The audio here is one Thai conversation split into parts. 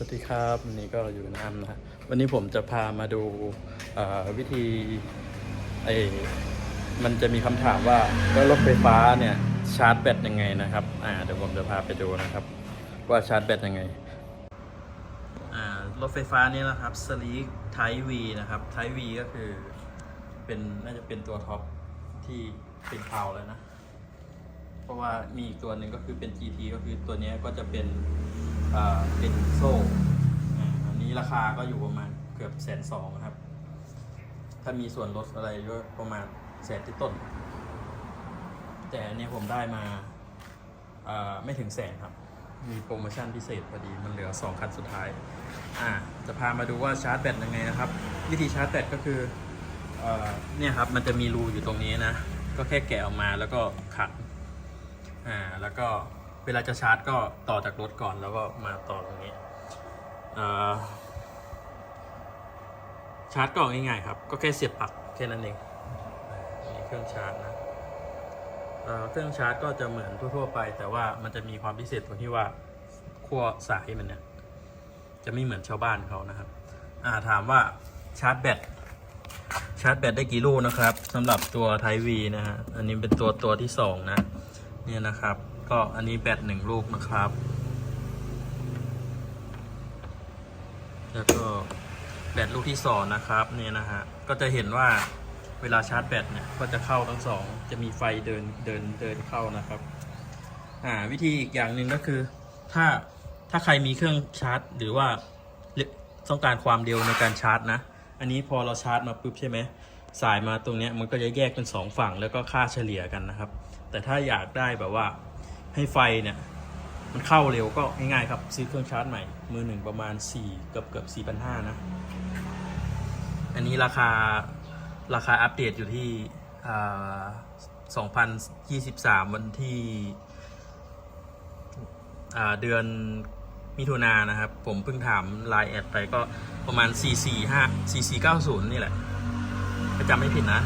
สวัสดีครับวันนี้ก็อยู่น้ำนะวันนี้ผมจะพามาดูวิธีไอมันจะมีคำถามว่าแล้วรถไฟฟ้าเนี่ยชาร์จแบตยังไงนะครับอ่าเดี๋ยวผมจะพาไปดูนะครับ ว่าชาร์จแบตยังไงอ่ารถไฟฟ้านี่นะครับ Sleek Type V นะครับ Type V ก็คือเป็นน่าจะเป็นตัวท็อปที่เป็นเผาแล้วนะ เพราะว่ามีอีกตัวหนึ่งก็คือเป็น GT ก็คือตัวนี้ก็จะเป็น อ่าเป็นโซ่อ่าอันนี้ราคาก็อยู่ประมาณเกือบแสนสองครับ ถ้ามีส่วนลดอะไรก็ประมาณแสนที่ต้น แต่อันนี้ผมได้มาอ่าไม่ถึงแสนครับ มีโปรโมชั่นพิเศษพอดีมันเหลือ 2 คันสุดท้าย อ่า จะพามาดูว่าชาร์จแบตยังไงนะครับ วิธีชาร์จแบตก็คือเอ่อเนี่ยครับมันจะมีรูอยู่ตรงนี้นะ ก็แค่แกะออกมาแล้วก็ขัดอ่าแล้วก็ เวลาจะชาร์จก็ต่อจากรถก่อนแล้วก็มาต่อตรงนี้ชาร์จก็ง่ายๆครับ ก็แค่เสียบปลั๊กแค่นั้นเองนี่เครื่องชาร์จนะเเครื่องชาร์จก็จะเหมือนทั่วๆไป แต่ว่ามันจะมีความพิเศษตรงที่ว่าขั้วสายมันเนี่ยจะไม่เหมือนชาวบ้านเขานะครับอาถามว่าชาร์จแบตชาร์จแบตได้กี่ลูกนะครับสำหรับตัวไทวีนะฮะอันนี้เป็นตัวตัวที่สองนะเนี่ยนะครับ ก็อันนี้แบตหนึ่งลูกนะครับ แล้วก็แบตลูกที่สองนะครับเนี่ยนะฮะ ก็จะเห็นว่าเวลาชาร์จแบตเนี่ยก็จะเข้าทั้งสอง จะมีไฟเดินเดินเดินเข้านะครับอ่าวิธีอีกอย่างหนึ่งก็คือ ถ้าถ้าใครมีเครื่องชาร์จ หรือว่าต้องการความเร็วในการชาร์จนะ อันนี้พอเราชาร์จมาปุ๊บใช่ไหมสายมาตรงเนี้ยมันก็จะแยกเป็นสองฝั่งแล้วก็ค่าเฉลี่ยกันนะครับ แต่ถ้าอยากได้แบบว่า ให้ไฟเนี่ย มันเข้าเร็วก็ง่ายๆครับ ซื้อเครื่องชาร์จใหม่ มือหนึ่งประมาณ 4 เกือบเกือบ4 5 0 0นะ อันนี้ราคาราคาอัปเดตอยู่ที่อ่า2023วันที่เดือนมิถุนายนนะครับ ผมเพิ่งถามไลน์แอดไปก็ประมาณ 445 4490 นี่แหละถ้าจำไม่ผิดนะ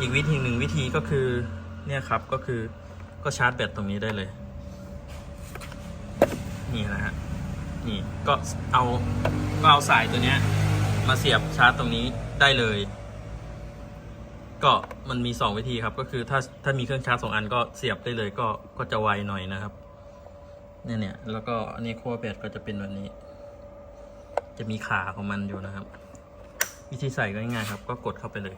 อีกวิธีหนึ่งวิธีก็คือ เนี่ยครับก็คือ ก็ชาร์จแบตตรงนี้ได้เลย นี่นะฮะ นี่ก็เอาก็เอาสายตัวเนี้ย มาเสียบชาร์จตรงนี้ได้เลย ก็มันมี 2 วิธีครับ ก็คือถ้าถ้ามีเครื่องชาร์จสองอันก็เสียบได้เลยก็ก็จะไวหน่อยนะครับ เนี่ยเนี่ยแล้วก็อันนี้ขั้วแบตก็จะเป็นแบบนี้ จะมีขาของมันอยู่นะครับ วิธีใส่ก็ง่ายครับ ก็กดเข้าไปเลย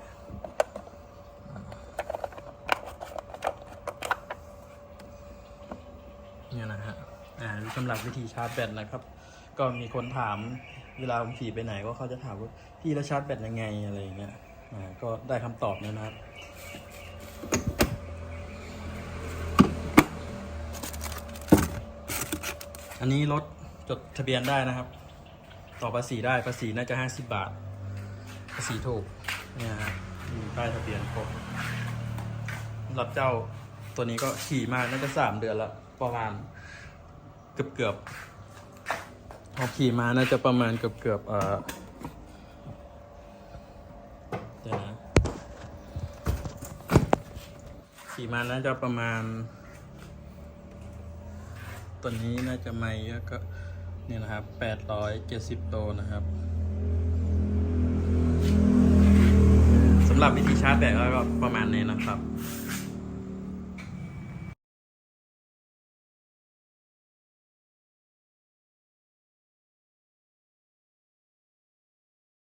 นะฮะ อ่า สำหรับวิธีชาร์จแบตนะครับ ก็มีคนถามเวลาผมขี่ไปไหนก็เขาจะถามว่าพี่แล้วชาร์จแบตยังไงอะไรอย่างเงี้ยอ่าก็ได้คำตอบแล้วนะครับอันนี้รถจดทะเบียนได้นะครับ ต่อภาษีได้ภาษีน่าจะห้าสิบบาท ภาษีถูกเนี่ยฮะมีป้ายทะเบียนครบหรับเจ้าตัวนี้ก็ขี่มาน่าจะสามเดือนล้วประมาณ เกือบเกือบๆพอขี่มาน่าจะประมาณเกือบเกือบๆเอ่อเดี๋ยวนะขี่มาน่าจะประมาณ ตัวนี้น่าจะไม่เยอะก็เนี่ยนะครับแปดร้อยเจ็ดสิบโตนะครับสำหรับวิธีชาร์จแบตก็ประมาณนี้นะครับ